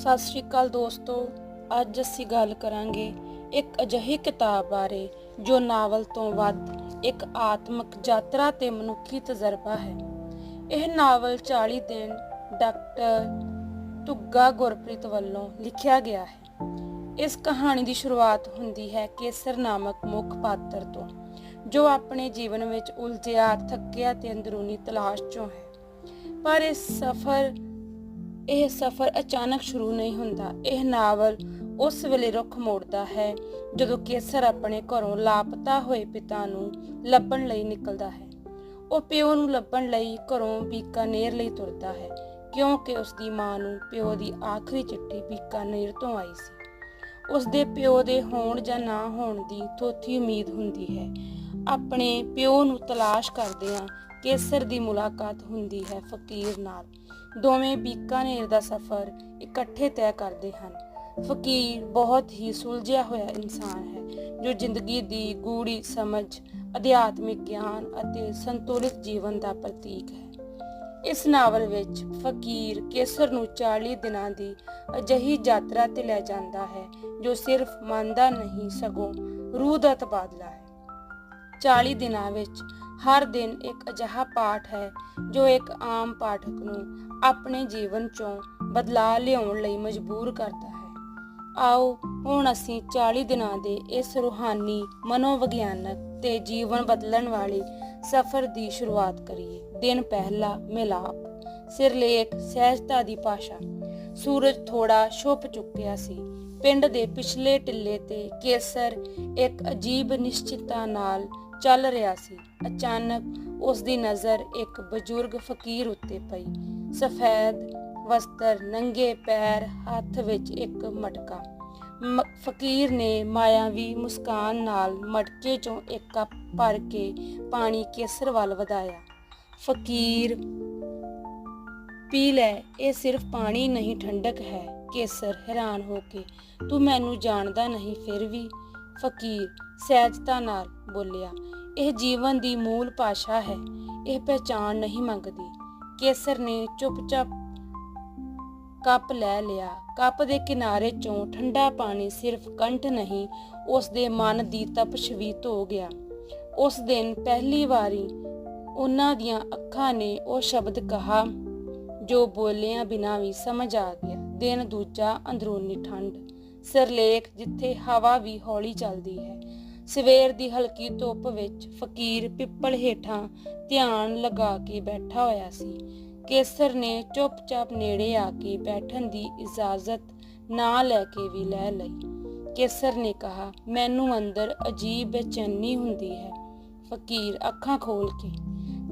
ਸਤਿ ਸ਼੍ਰੀ ਅਕਾਲ ਦੋਸਤੋ, ਅੱਜ ਅਸੀਂ ਗੱਲ ਕਰਾਂਗੇ ਇੱਕ ਅਜਿਹੀ ਕਿਤਾਬ ਬਾਰੇ, ਜੋ ਨਾਵਲ ਤੋਂ ਵੱਧ ਇੱਕ ਆਤਮਿਕ ਯਾਤਰਾ ਤੇ ਮਨੁੱਖੀ ਤਜਰਬਾ ਹੈ। ਇਹ ਨਾਵਲ 40 ਦਿਨ ਡਾਕਟਰ ਤੁੱਗਾ ਗੁਰਪ੍ਰੀਤ ਵੱਲੋਂ ਲਿਖਿਆ ਗਿਆ ਹੈ। ਇਸ ਕਹਾਣੀ ਦੀ ਸ਼ੁਰੂਆਤ ਹੁੰਦੀ ਹੈ ਕੇਸਰ ਨਾਮਕ ਮੁੱਖ ਪਾਤਰ ਤੋਂ, ਜੋ ਆਪਣੇ ਜੀਵਨ ਵਿੱਚ ਉਲਝਿਆ, ਥੱਕਿਆ ਤੇ ਅੰਦਰੂਨੀ ਤਲਾਸ਼ ਚੋਂ ਹੈ। ਪਰ ਇਸ ਸਫ਼ਰ ਇਹ ਸਫ਼ਰ ਅਚਾਨਕ ਸ਼ੁਰੂ ਨਹੀਂ ਹੁੰਦਾ। ਇਹ ਨਾਵਲ ਉਸ ਵੇਲੇ ਰੁੱਖ ਮੋੜਦਾ ਹੈ, ਜਦੋਂ ਕੇਸਰ ਆਪਣੇ ਘਰੋਂ ਲਾਪਤਾ ਹੋਏ ਪਿਤਾ ਨੂੰ ਲੱਭਣ ਲਈ ਨਿਕਲਦਾ ਹੈ। ਉਹ ਪਿਓ ਨੂੰ ਲੱਭਣ ਲਈ ਘਰੋਂ ਬੀਕਾਨੇਰ ਲਈ ਤੁਰਦਾ ਹੈ, ਕਿਉਂਕਿ ਉਸ ਦੀ ਮਾਂ ਨੂੰ ਪਿਓ ਦੀ ਆਖਰੀ ਚਿੱਠੀ ਬੀਕਾਨੇਰ ਤੋਂ ਆਈ ਸੀ। ਉਸ ਦੇ ਪਿਓ ਦੇ ਹੋਣ ਜਾਂ ਨਾ ਹੋਣ ਦੀ ਥੋਥੀ ਉਮੀਦ ਹੁੰਦੀ ਹੈ। ਆਪਣੇ ਪਿਓ ਨੂੰ ਤਲਾਸ਼ ਕਰਦਿਆਂ ਕੇਸਰ ਦੀ ਮੁਲਾਕਾਤ ਹੁੰਦੀ ਹੈ ਫਕੀਰ ਨਾਲ। ਦੋਵੇਂ ਬੀਕਾਨੇਰ ਦਾ ਸਫ਼ਰ ਇਕੱਠੇ ਤੈਅ ਕਰਦੇ ਹਨ। ਫਕੀਰ ਬਹੁਤ ਹੀ ਸੁਲਝਿਆ ਹੋਇਆ ਇਨਸਾਨ ਹੈ, ਜੋ ਜ਼ਿੰਦਗੀ ਦੀ ਗੂੜੀ ਸਮਝ, ਅਧਿਆਤਮਿਕ ਗਿਆਨ ਅਤੇ ਸੰਤੁਲਿਤ ਜੀਵਨ ਦਾ ਪ੍ਰਤੀਕ ਹੈ। ਇਸ ਨਾਵਲ ਵਿੱਚ ਫਕੀਰ ਕੇਸਰ ਨੂੰ 40 ਦਿਨਾਂ ਦੀ ਅਜਿਹੀ ਯਾਤਰਾ ਤੇ ਲੈ ਜਾਂਦਾ ਹੈ, ਜੋ ਸਿਰਫ ਮਨ ਦਾ ਨਹੀਂ ਸਗੋਂ ਰੂਹ ਦਾ ਤਬਾਦਲਾ ਹੈ। 40 ਦਿਨਾਂ ਵਿੱਚ ਹਰ ਦਿਨ ਇੱਕ ਅਜਿਹਾ ਪਾਠ ਹੈ, ਜੋ ਇੱਕ ਆਮ ਪਾਠਕ ਨੂੰ ਆਪਣੇ ਜੀਵਨ ਚੋਂ ਬਦਲਾਅ ਲਿਆਉਣ ਲਈ ਮਜਬੂਰ ਕਰਦਾ ਹੈ। ਆਓ, ਹੁਣ ਅਸੀਂ 40 ਦਿਨਾਂ ਦੇ ਇਸ ਰੂਹਾਨੀ ਮਨੋਵਿਗਿਆਨਕ ਤੇ ਜੀਵਨ ਬਦਲਣ ਵਾਲੇ ਸਫ਼ਰ ਦੀ ਸ਼ੁਰੂਆਤ ਕਰੀਏ। ਦਿਨ ਪਹਿਲਾ ਮਿਲਾਪ। ਸਿਰਲੇਖ ਸਹਿਜਤਾ ਦੀ ਭਾਸ਼ਾ। ਸੂਰਜ ਥੋੜਾ ਛੁਪ ਚੁੱਕਿਆ ਸੀ। ਪਿੰਡ ਦੇ ਪਿਛਲੇ ਟਿੱਲੇ ਤੇ ਕੇਸਰ ਇੱਕ ਅਜੀਬ ਨਿਸ਼ਚਿਤਤਾ ਨਾਲ ਚੱਲ ਰਿਹਾ ਸੀ। ਅਚਾਨਕ ਉਸ ਦੀ ਨਜ਼ਰ ਇੱਕ ਬਜ਼ੁਰਗ ਫਕੀਰ ਉੱਤੇ ਪਈ। ਸਫੈਦ ਵਸਤਰ, ਨੰਗੇ ਪੈਰ, ਹੱਥ ਵਿੱਚ ਇੱਕ ਮਟਕਾ। ਫਕੀਰ ਨੇ ਮਾਇਆਵੀ ਮੁਸਕਾਨ ਨਾਲ ਮਟਕੇ ਚੋਂ ਇੱਕ ਕੱਪ ਭਰ ਕੇ ਪਾਣੀ ਕੇਸਰ ਵੱਲ ਵਧਾਇਆ। ਫਕੀਰ, ਪੀ ਲੈ, ਇਹ ਸਿਰਫ ਪਾਣੀ ਨਹੀਂ, ਠੰਡਕ ਹੈ। ਕੇਸਰ ਹੈਰਾਨ ਹੋ ਕੇ, ਤੂੰ ਮੈਨੂੰ ਜਾਣਦਾ ਨਹੀਂ, ਫਿਰ ਵੀ? ਫਕੀਰ ਸਹਿਜਤਾ ਨਾਲ ਬੋਲਿਆ ਇਹ ਜੀਵਨ ਦੀ ਮੂਲ ਭਾਸ਼ਾ ਹੈ। ਇਹ ਪਹਿਚਾਨ ਨਹੀਂ ਮੰਗਦੀ। ਕੇਸਰ ਨੇ ਚੁੱਪਚਾਪ ਕੱਪ ਲੈ ਲਿਆ। ਕੱਪ ਦੇ ਕਿਨਾਰੇ ਚੋਂ ਠੰਡਾ ਪਾਣੀ ਸਿਰਫ ਕੰਠ ਨਹੀਂ, ਉਸ ਦੇ ਮਨ ਦੀ ਤਪਸ਼ ਵੀ ਧੋ ਗਿਆ। ਉਸ ਦਿਨ ਪਹਿਲੀ ਵਾਰੀ ਉਹਨਾਂ ਦੀਆਂ ਅੱਖਾਂ ਨੇ ਉਹ ਸ਼ਬਦ ਕਹਾ, ਜੋ ਬੋਲਿਆਂ ਬਿਨਾਂ ਵੀ ਸਮਝ ਆ ਗਿਆ। ਦਿਨ ਦੂਜਾ, ਅੰਦਰੂਨੀ ਠੰਡ ਸਿਰਲੇਖ ਜਿੱਥੇ ਹਵਾ ਵੀ ਹੌਲੀ ਚੱਲਦੀ ਹੈ ਸਵੇਰ ਦੀ ਹਲਕੀ ਧੁੱਪ ਵਿੱਚ ਫਕੀਰ ਪਿੱਪਲ ਹੇਠਾਂ ਧਿਆਨ ਲਗਾ ਕੇ ਬੈਠਾ ਹੋਇਆ ਸੀ। ਕੇਸਰ ਨੇ ਚੁੱਪਚਾਪ ਨੇੜੇ ਆ ਕੇ ਬੈਠਣ ਦੀ ਇਜਾਜ਼ਤ ਨਾ ਲੈ ਕੇ ਵੀ ਲੈ ਲਈ। ਕੇਸਰ ਨੇ ਕਿਹਾ, ਮੈਨੂੰ ਅੰਦਰ ਅਜੀਬ ਬੇਚੈਨੀ ਹੁੰਦੀ ਹੈ। ਫਕੀਰ ਅੱਖਾਂ ਖੋਲ ਕੇ,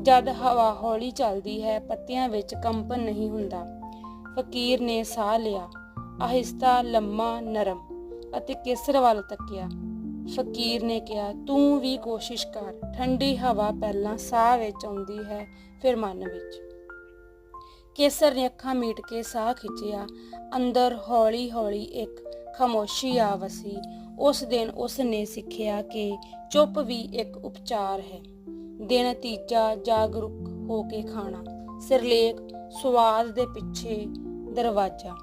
ਜਦ ਹਵਾ ਹੌਲੀ ਚੱਲਦੀ ਹੈ, ਪੱਤਿਆਂ ਵਿੱਚ ਕੰਪਨ ਨਹੀਂ ਹੁੰਦਾ। ਫਕੀਰ ਨੇ ਸਾਹ ਲਿਆ। ਆਹਿਸਤਾ, ਲੰਮਾ, ਨਰਮ ਅਤੇ ਕੇਸਰ ਵੱਲ ਤੱਕਿਆ। ਫਕੀਰ ਨੇ ਕਿਹਾ, ਤੂੰ ਵੀ ਕੋਸ਼ਿਸ਼ ਕਰ, ਠੰਡੀ ਹਵਾ ਪਹਿਲਾਂ ਸਾਹ ਵਿੱਚ ਆਉਂਦੀ ਹੈ, ਫਿਰ ਮਨ ਵਿੱਚ। ਕੇਸਰ ਨੇ ਅੱਖਾਂ ਮੀਟ ਕੇ ਸਾਹ ਖਿੱਚਿਆ। ਅੰਦਰ ਹੌਲੀ-ਹੌਲੀ ਇੱਕ ਖਾਮੋਸ਼ੀ ਆ ਵਸੀ ਉਸ ਦਿਨ ਉਸ ਨੇ ਸਿੱਖਿਆ ਕਿ ਚੁੱਪ ਵੀ ਇੱਕ ਉਪਚਾਰ ਹੈ। ਦਿਨ ਤੀਜਾ ਜਾਗਰੂਕ ਹੋ ਕੇ ਖਾਣਾ। ਸਿਰਲੇਖ ਸਵਾਦ ਦੇ ਪਿੱਛੇ ਦਰਵਾਜ਼ਾ।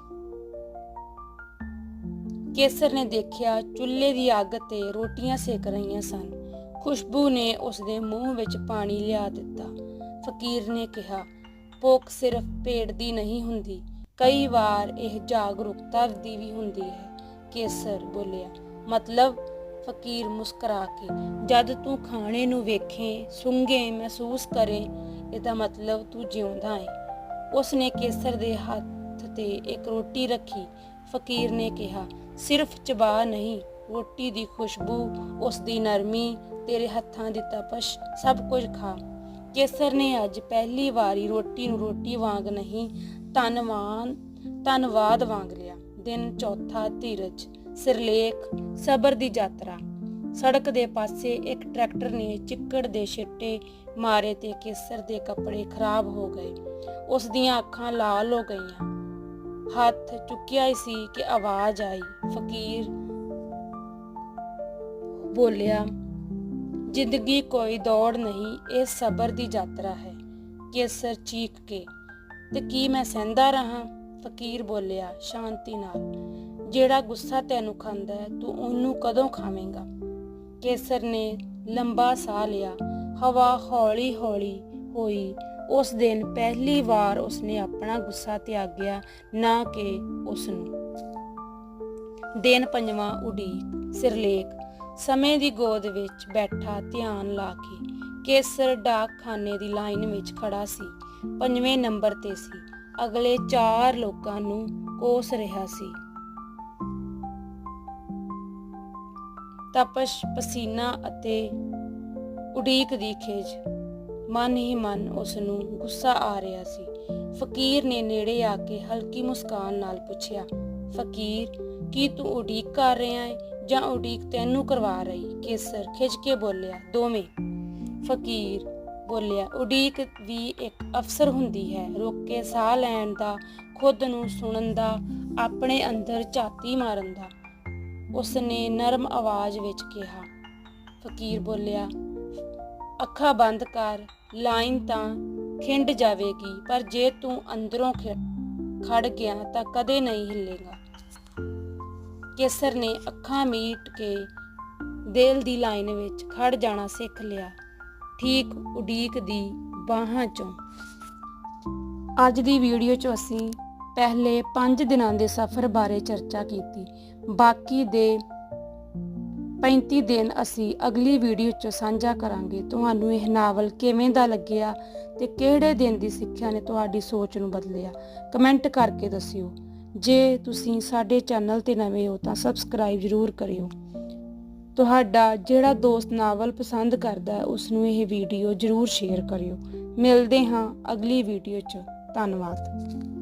ਕੇਸਰ ਨੇ ਦੇਖਿਆ ਚੁੱਲ੍ਹੇ ਦੀ ਅੱਗ ਤੇ ਰੋਟੀਆਂ ਸੇਕ ਰਹੀਆਂ ਸਨ। ਖੁਸ਼ਬੂ ਨੇ ਉਸ ਦੇ ਮੂੰਹ ਵਿੱਚ ਪਾਣੀ ਲਿਆ ਦਿੱਤਾ। ਫਕੀਰ ਨੇ ਕਿਹਾ, ਭੁੱਖ ਸਿਰਫ ਪੇਟ ਦੀ ਨਹੀਂ ਹੁੰਦੀ। ਕਈ ਵਾਰ ਇਹ ਜਾਗਰੂਕਤਾ ਦੀ ਵੀ ਹੁੰਦੀ ਹੈ, ਕੇਸਰ ਬੋਲਿਆ। ਮਤਲਬ ਫਕੀਰ ਮੁਸਕਰਾ ਕੇ, ਜਦ ਤੂੰ ਖਾਣੇ ਨੂੰ ਵੇਖੇ, ਸੁੰਘੇ, ਮਹਿਸੂਸ ਕਰੇ, ਇਹਦਾ ਮਤਲਬ ਤੂੰ ਜਿਉਂਦਾ ਹੈ ਉਸ ਨੇ ਕੇਸਰ ਦੇ ਹੱਥ ਤੇ ਇੱਕ ਰੋਟੀ ਰੱਖੀ। ਫਕੀਰ ਨੇ ਕਿਹਾ ਸਿਰਫ ਚਬਾ ਨਹੀਂ, ਰੋਟੀ ਦੀ ਖੁਸ਼ਬੂ ਉਸ ਦੀ ਨਰਮੀ, ਤੇਰੇ ਹੱਥਾਂ ਦੀ ਤਪਸ਼, ਸਭ ਕੁਝ ਖਾ। ਕੇਸਰ ਨੇ ਅੱਜ ਪਹਿਲੀ ਵਾਰੀ ਰੋਟੀ ਨੂੰ ਰੋਟੀ ਵਾਂਗ ਨਹੀਂ ਧੰਨਵਾਨ ਧੰਨਵਾਦ ਵਾਂਗ ਲਿਆ। ਦਿਨ ਚੌਥਾ ਧੀਰਜ, ਸਿਰਲੇਖ, ਸਬਰ ਦੀ ਯਾਤਰਾ। ਸੜਕ ਦੇ ਪਾਸੇ ਇੱਕ ਟਰੈਕਟਰ ਨੇ ਚਿੱਕੜ ਦੇ ਛਿੱਟੇ ਮਾਰੇ ਤੇ ਕੇਸਰ ਦੇ ਕੱਪੜੇ ਖਰਾਬ ਹੋ ਗਏ। ਉਸ ਦੀਆਂ ਅੱਖਾਂ ਲਾਲ ਹੋ ਗਈਆਂ। ਹੱਥ ਚੁੱਕਿਆ ਹੀ ਸੀ ਕਿ ਆਵਾਜ਼ ਆਈ, ਫਕੀਰ ਬੋਲਿਆ, ਜ਼ਿੰਦਗੀ ਕੋਈ ਦੌੜ ਨਹੀਂ, ਇਹ ਸਬਰ ਦੀ ਯਾਤਰਾ ਹੈ, ਕੇਸਰ ਚੀਕ ਕੇ, ਤੇ ਕੀ ਮੈਂ ਸਹਿੰਦਾ ਰਹਾ? ਫਕੀਰ ਬੋਲਿਆ, ਸ਼ਾਂਤੀ ਨਾਲ, ਜਿਹੜਾ ਗੁੱਸਾ ਤੈਨੂੰ ਖਾਂਦਾ ਹੈ, ਤੂੰ ਉਹਨੂੰ ਕਦੋਂ ਖਾਵੇਂਗਾ? ਕੇਸਰ ਨੇ ਲੰਬਾ ਸਾਹ ਲਿਆ, ਹਵਾ ਹੌਲੀ-ਹੌਲੀ ਹੋਈ ਉਸ ਦਿਨ ਪਹਿਲੀ ਵਾਰ ਉਸਨੇ ਆਪਣਾ ਗੁੱਸਾ ਤਿਆਗਿਆ ਨਾ ਕਿ ਉਸ ਨੂੰ ਦਿਨ ਪੰਜਵਾਂ ਉਡੀਕ, ਸਿਰਲੇਖ। ਸਮੇਂ ਦੀ ਗੋਦ ਵਿੱਚ ਬੈਠਾ ਧਿਆਨ ਲਾ ਕੇ ਕੇਸਰ ਡਾਕਖਾਨੇ ਦੀ ਲਾਈਨ ਵਿੱਚ ਖੜਾ ਸੀ। ਪੰਜਵੇਂ ਨੰਬਰ ਤੇ ਸੀ। ਅਗਲੇ 4 ਲੋਕਾਂ ਨੂੰ ਕੋਸ ਰਿਹਾ ਸੀ। ਤਪਸ਼, ਪਸੀਨਾ ਅਤੇ ਉਡੀਕ ਦੀ ਖੇਜ। ਮਨ ਹੀ ਮਨ ਉਸ ਨੂੰ ਗੁੱਸਾ ਆ ਰਿਹਾ ਸੀ। ਫਕੀਰ ਨੇ ਨੇੜੇ ਆ ਕੇ ਹਲਕੀ ਮੁਸਕਾਨ ਨਾਲ ਪੁੱਛਿਆ, ਫਕੀਰ, ਕੀ ਤੂੰ ਉਡੀਕ ਕਰ ਰਿਹਾ ਹੈ ਜਾਂ ਉਡੀਕ ਤੈਨੂੰ ਕਰਵਾ ਰਹੀ? ਕੇਸਰ ਖਿੱਚ ਕੇ ਬੋਲਿਆ, ਦੋਵੇਂ। ਫਕੀਰ ਬੋਲਿਆ, ਉਡੀਕ ਵੀ ਇੱਕ ਅਫਸਰ ਹੁੰਦੀ ਹੈ। ਰੁਕ ਕੇ ਸਾਹ ਲੈਣ ਦਾ, ਖੁਦ ਨੂੰ ਸੁਣਨ ਦਾ, ਆਪਣੇ ਅੰਦਰ ਝਾਤੀ ਮਾਰਨ ਦਾ। ਉਸਨੇ ਨਰਮ ਆਵਾਜ਼ ਵਿੱਚ ਕਿਹਾ। ਫਕੀਰ ਬੋਲਿਆ ਅੱਖਾਂ ਬੰਦ ਕਰ, ਲਾਈਨ ਤਾਂ ਖਿੰਡ ਜਾਵੇਗੀ, ਪਰ ਜੇ ਤੂੰ ਅੰਦਰੋਂ ਖੜ ਗਿਆ ਤਾਂ ਕਦੇ ਨਹੀਂ ਹਿੱਲੇਗਾ। ਕੇਸਰ ਨੇ ਅੱਖਾਂ ਮੀਟ ਕੇ ਦਿਲ ਦੀ ਲਾਈਨ ਵਿੱਚ ਖੜ ਜਾਣਾ ਸਿੱਖ ਲਿਆ। ਠੀਕ ਉਡੀਕ ਦੀ ਬਾਹਾਂ ਚੋਂ। ਅੱਜ ਦੀ ਵੀਡੀਓ 'ਚ ਅਸੀਂ ਪਹਿਲੇ 5 ਦਿਨਾਂ ਦੇ ਸਫ਼ਰ ਬਾਰੇ ਚਰਚਾ ਕੀਤੀ। ਬਾਕੀ ਦੇ 35 ਦਿਨ ਅਸੀਂ ਅਗਲੀ ਵੀਡੀਓ 'ਚ ਸਾਂਝਾ ਕਰਾਂਗੇ ਤੁਹਾਨੂੰ ਇਹ ਨਾਵਲ ਕਿਵੇਂ ਦਾ ਲੱਗਿਆ ਤੇ ਕਿਹੜੇ ਦਿਨ ਦੀ ਸਿੱਖਿਆ ਨੇ ਤੁਹਾਡੀ ਸੋਚ ਨੂੰ ਬਦਲਿਆ। ਕਮੈਂਟ ਕਰਕੇ ਦੱਸਿਓ। ਜੇ ਤੁਸੀਂ ਸਾਡੇ ਚੈਨਲ ਤੇ ਨਵੇਂ ਹੋ ਤਾਂ ਸਬਸਕ੍ਰਾਈਬ ਜ਼ਰੂਰ ਕਰਿਓ। ਤੁਹਾਡਾ ਜਿਹੜਾ ਦੋਸਤ ਨਾਵਲ ਪਸੰਦ ਕਰਦਾ ਹੈ ਉਸ ਨੂੰ ਇਹ ਵੀਡੀਓ ਜ਼ਰੂਰ ਸ਼ੇਅਰ ਕਰਿਓ। ਮਿਲਦੇ ਹਾਂ ਅਗਲੀ ਵੀਡੀਓ 'ਚ। ਧੰਨਵਾਦ।